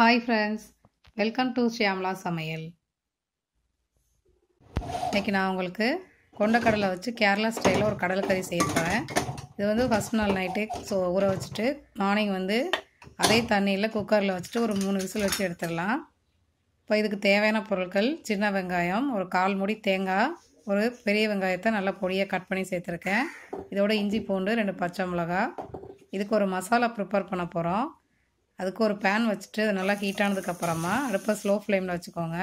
Hi friends welcome to Shyamala சமையல் இன்றைக்கி நான் உங்களுக்கு கொண்டக்கடலை வச்சு கேரளா ஸ்டைலில் ஒரு கடலைக்கறி செய்ய போகிறேன் இது வந்து ஃபஸ்ட் நாள் நைட்டே ஸோ ஊற வச்சுட்டு மார்னிங் வந்து அதே தண்ணியில் குக்கரில் வச்சுட்டு ஒரு மூணு விசில் வச்சு எடுத்துடலாம். இப்போ இதுக்கு தேவையான பொருட்கள் சின்ன வெங்காயம் ஒரு கால் முடி தேங்காய் ஒரு பெரிய வெங்காயத்தை நல்லா பொடியாக கட் பண்ணி சேர்த்துருக்கேன். இதோட இஞ்சி பூண்டு ரெண்டு பச்சை மிளகா இதுக்கு ஒரு மசாலா ப்ரிப்பேர் பண்ண போகிறோம் அதுக்கு ஒரு பேன் வச்சுட்டு அது நல்லா ஹீட் ஆனதுக்கப்புறமா அடுப்பை ஸ்லோ ஃப்ளேமில் வச்சுக்கோங்க.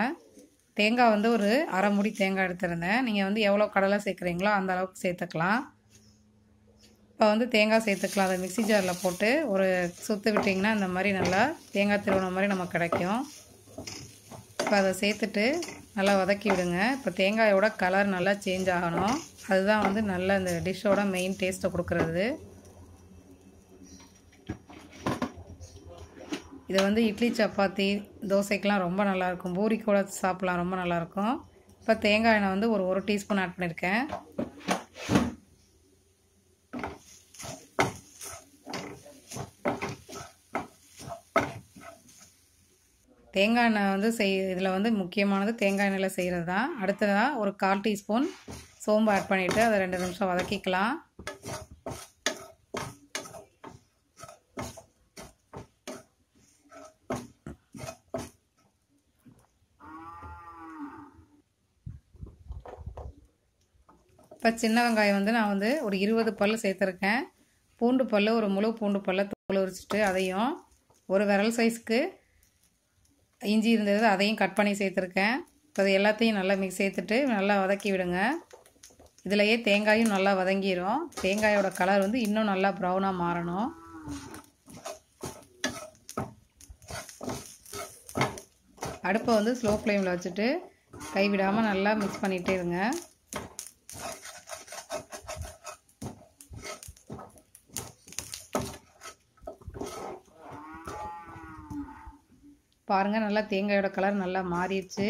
தேங்காய் வந்து ஒரு அரை முடி தேங்காய் எடுத்திருந்தேன். நீங்கள் வந்து எவ்வளோ கடலை சேர்க்குறீங்களோ அந்த அளவுக்கு சேர்த்துக்கலாம். இப்போ வந்து தேங்காய் சேர்த்துக்கலாம். அதை மிக்சி ஜாரில் போட்டு ஒரு சுற்று விட்டிங்கன்னா இந்த மாதிரி நல்லா தேங்காய் திருவணம் மாதிரி நமக்கு கிடைக்கும். இப்போ அதை சேர்த்துட்டு நல்லா வதக்கி விடுங்க. இப்போ தேங்காயோட கலர் நல்லா சேஞ்ச் ஆகணும். அதுதான் வந்து நல்ல இந்த டிஷ்ஷோட மெயின் டேஸ்ட்டை கொடுக்குறது. இது வந்து இட்லி சப்பாத்தி தோசைக்கெலாம் ரொம்ப நல்லாயிருக்கும். பூரி கூட சாப்பிட்லாம் ரொம்ப நல்லாயிருக்கும். இப்போ தேங்காய் எண்ணெய் வந்து ஒரு ஒரு டீஸ்பூன் ஆட் பண்ணியிருக்கேன். தேங்காய் எண்ணெய் வந்து செய் இதில் வந்து முக்கியமானது தேங்காய் எண்ணெயில் செய்கிறது தான். அடுத்ததாக ஒரு கால் டீஸ்பூன் சோம்பு ஆட் பண்ணிவிட்டு அதை ரெண்டு நிமிஷம் வதக்கிக்கலாம். இப்போ சின்ன வெங்காயம் வந்து நான் வந்து ஒரு இருபது பல் சேர்த்துருக்கேன். பூண்டு பல் ஒரு முழு பூண்டு பல்ல தோல் உரிச்சிட்டு அதையும் ஒரு விரல் சைஸ்க்கு இஞ்சி இருந்தது அதையும் கட் பண்ணி சேர்த்துருக்கேன். இப்போ அது எல்லாத்தையும் நல்லா மிக்ஸ் சேர்த்துட்டு நல்லா வதக்கி விடுங்க. இதிலையே தேங்காயும் நல்லா வதங்கிடும் தேங்காயோட கலர் வந்து இன்னும் நல்லா ப்ரௌனாக மாறணும். அடுப்பை வந்து ஸ்லோ ஃப்ளேமில் வச்சுட்டு கைவிடாமல் நல்லா மிக்ஸ் பண்ணிகிட்டே இருங்க. பாருங்கள் நல்லா தேங்காயோட கலர் நல்லா மாறிடுச்சு.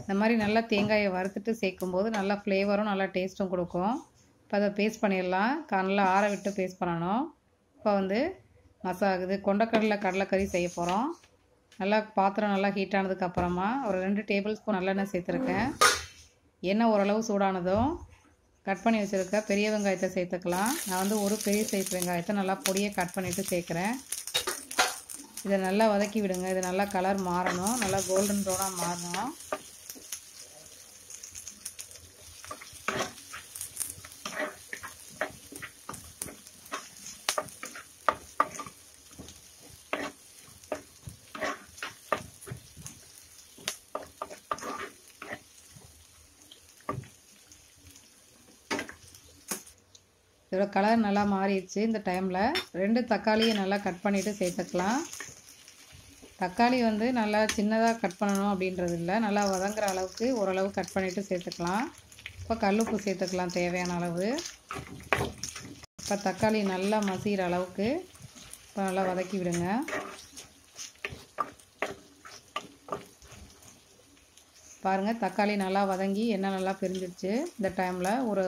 இந்த மாதிரி நல்லா தேங்காயை வறுத்துட்டு சேர்க்கும்போது நல்லா ஃப்ளேவரும் நல்லா டேஸ்ட்டும் கொடுக்கும். இப்போ அதை பேஸ்ட் பண்ணிடலாம். நல்லா ஆற விட்டு பேஸ்ட் பண்ணணும். இப்போ வந்து மசா இது கொண்டக்கடலை கடலைக்கறி செய்ய போகிறோம் நல்லா பாத்திரம் நல்லா ஹீட் ஆனதுக்கப்புறமா ஒரு ரெண்டு டேபிள் ஸ்பூன் நல்லெண்ணெய் சேர்த்துருக்கேன். எண்ணெய் ஓரளவு சூடானதும் கட் பண்ணி வச்சுருக்க பெரிய வெங்காயத்தை சேர்த்துக்கலாம். நான் வந்து ஒரு பெரிய சைஸ் வெங்காயத்தை நல்லா பொடியை கட் பண்ணிவிட்டு சேர்க்குறேன். இதை நல்லா வதக்கி விடுங்க. இது நல்லா கலர் மாறணும். நல்லா கோல்டன் ப்ரௌனாக மாறணும். இதோட கலர் நல்லா மாறிடுச்சு இந்த டைமில் ரெண்டு தக்காளியை நல்லா கட் பண்ணிவிட்டு சேர்த்துக்கலாம். தக்காளி வந்து நல்லா சின்னதாக கட் பண்ணணும் அப்படின்றது இல்லை நல்லா வதங்குற அளவுக்கு ஓரளவு கட் பண்ணிவிட்டு சேர்த்துக்கலாம். இப்போ கல்லுப்பு சேர்த்துக்கலாம் தேவையான அளவு. இப்போ தக்காளி நல்லா மசிகிற அளவுக்கு இப்போ நல்லா வதக்கி விடுங்க. பாருங்கள் தக்காளி நல்லா வதங்கி எண்ணெய் நல்லா பிரிஞ்சிடுச்சு. இந்த டைமில் ஒரு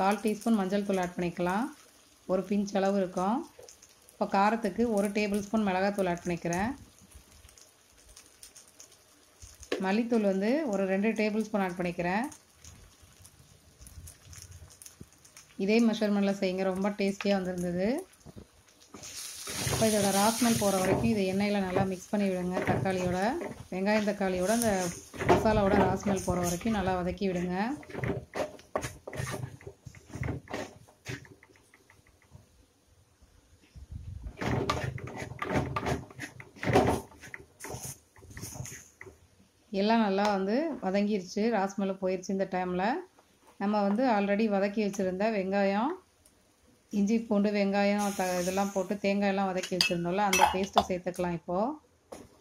கால் டீஸ்பூன் மஞ்சள் தூள் ஆட் பண்ணிக்கலாம். ஒரு பிஞ்ச் அளவு இருக்கும். இப்போ காரத்துக்கு ஒரு டேபிள் ஸ்பூன் மிளகாத்தூள் ஆட் பண்ணிக்கிறேன். மல்லித்தூள் வந்து ஒரு ரெண்டு டேபிள் ஸ்பூன் ஆட் பண்ணிக்கிறேன். இதே மெஷர்மெண்ட்டில் செய்யுங்க. ரொம்ப டேஸ்டியாக வந்திருந்தது. இப்போ இதோட ராஸ்மெல் போகிற வரைக்கும் இதை எண்ணெயில் நல்லா மிக்ஸ் பண்ணி விடுங்க. தக்காளியோட வெங்காயம் தக்காளியோட அந்த மசாலாவோட ராஸ்மெல் போகிற வரைக்கும் நல்லா வதக்கி விடுங்க. எல்லாம் நல்லா வந்து வதங்கிருச்சு. ராஸ்மலை போயிடுச்சு இந்த டைமில் நம்ம வந்து ஆல்ரெடி வதக்கி வச்சுருந்த வெங்காயம் இஞ்சி பூண்டு வெங்காயம் த இதெல்லாம் போட்டு தேங்காயெல்லாம் வதக்கி வச்சுருந்தோம்ல அந்த பேஸ்ட்டை சேர்த்துக்கலாம் இப்போது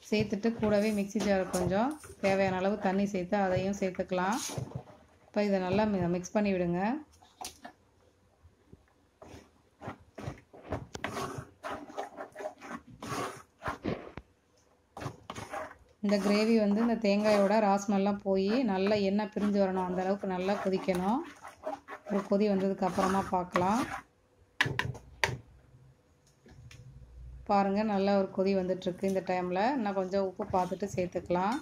சேர்த்துட்டு கூடவே மிக்ஸி ஜார் கொஞ்சம் தேவையான அளவு தண்ணி சேர்த்து அதையும் சேர்த்துக்கலாம். இப்போ இதை நல்லா மிக்ஸ் பண்ணி விடுங்க இந்த கிரேவி வந்து இந்த தேங்காயோட ராஸ்மெல்லாம் போய் நல்லா எண்ணெய் பிரிஞ்சு வரணும். அந்தளவுக்கு நல்லா கொதிக்கணும். ஒரு கொதி வந்ததுக்கு அப்புறமா பார்க்கலாம் பாருங்கள் நல்லா ஒரு கொதி வந்துட்டுருக்கு இந்த டைமில் இன்னும் கொஞ்சம் உப்பு பார்த்துட்டு சேர்த்துக்கலாம்.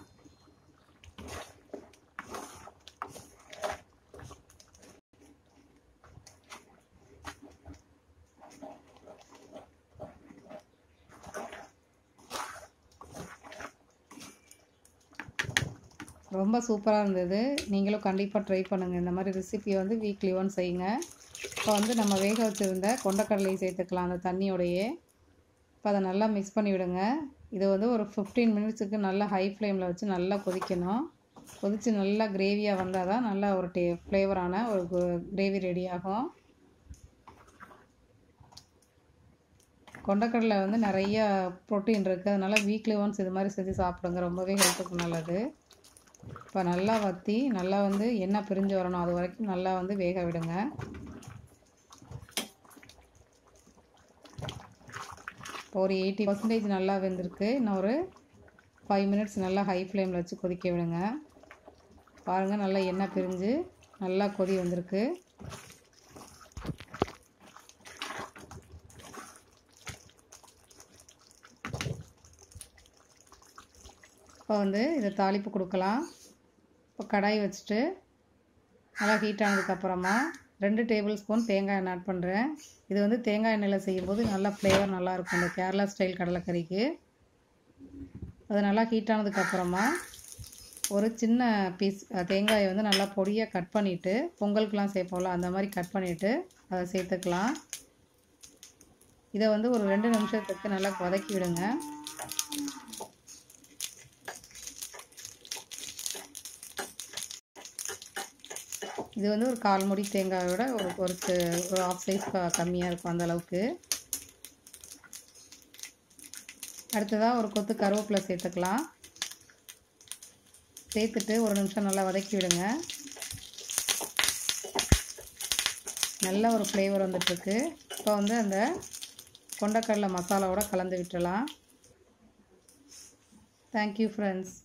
ரொம்ப சூப்பராக இருந்தது. நீங்களும் கண்டிப்பாக ட்ரை பண்ணுங்கள் இந்த மாதிரி ரெசிபியை வந்து வீக்லி ஒன் செய்யுங்க. இப்போ வந்து நம்ம வேக வச்சுருந்த கொண்டக்கடலையை சேர்த்துக்கலாம். அந்த தண்ணியோடையே. இப்போ அதை நல்லா மிக்ஸ் பண்ணி விடுங்க. இது வந்து ஒரு ஃபிஃப்டீன் மினிட்ஸுக்கு நல்லா ஹை ஃப்ளேமில் வச்சு நல்லா கொதிக்கணும். கொதித்து நல்லா கிரேவியாக வந்தால் தான் நல்லா ஒரு டே ஃப்ளேவரான ஒரு கிரேவி ரெடி ஆகும். கொண்டக்கடலை வந்து நிறைய ப்ரோட்டீன் இருக்குது அதனால் வீக்லி ஒன்ஸ் இது மாதிரி செஞ்சு சாப்பிடுங்க. ரொம்பவே ஹெல்த்துக்கு நல்லது. இப்போ நல்லா வற்றி நல்லா வந்து எண்ணெய் பிரிஞ்சு வரணும். அது வரைக்கும் நல்லா வந்து வேக விடுங்க. இப்போ ஒரு எயிட்டி பர்சன்டேஜ் நல்லா வெந்திருக்கு. இன்னும் ஒரு ஃபைவ் மினிட்ஸ் நல்லா ஹை ஃப்ளேமில் வச்சு கொதிக்க விடுங்க. பாருங்கள் நல்லா எண்ணெய் பிரிஞ்சு நல்லா கொதி வந்திருக்கு. இப்போ வந்து இதை தாளிப்பு கொடுக்கலாம். இப்போ கடாய் வச்சுட்டு நல்லா ஹீட் ஆனதுக்கப்புறமா ரெண்டு டேபிள் ஸ்பூன் தேங்காய் எண்ணெய் ஆட் பண்ணுறேன் இது வந்து தேங்காய் எண்ணெயில் செய்யும்போது நல்லா ஃப்ளேவர் நல்லாயிருக்கும் இந்த கேரளா ஸ்டைல் கடலைக்கறிக்கு. அது நல்லா ஹீட் ஆனதுக்கப்புறமா ஒரு சின்ன பீஸ் தேங்காயை வந்து நல்லா பொடியாக கட் பண்ணிவிட்டு பொங்கலுக்கெலாம் சேர்ப்போம்ல அந்த மாதிரி கட் பண்ணிவிட்டு அதை சேர்த்துக்கலாம். இதை வந்து ஒரு ரெண்டு நிமிஷத்துக்கு நல்லா வதக்கி விடுங்க. இது வந்து ஒரு கால் முடி தேங்காயோட ஒரு ஒரு ஒரு ஆஃப் சைஸ் கம்மியாக இருக்கும் அந்த அளவுக்கு. அடுத்ததாக ஒரு கொத்து கருவேப்பிலை சேர்த்துக்கலாம். சேர்த்துட்டு ஒரு நிமிஷம் நல்லா வதக்கி விடுங்க. நல்ல ஒரு ஃப்ளேவர் வந்துட்டுருக்கு. இப்போ வந்து அந்த கொண்டக்கடலை மசாலாவோட கலந்து விட்டுறலாம். Thank you friends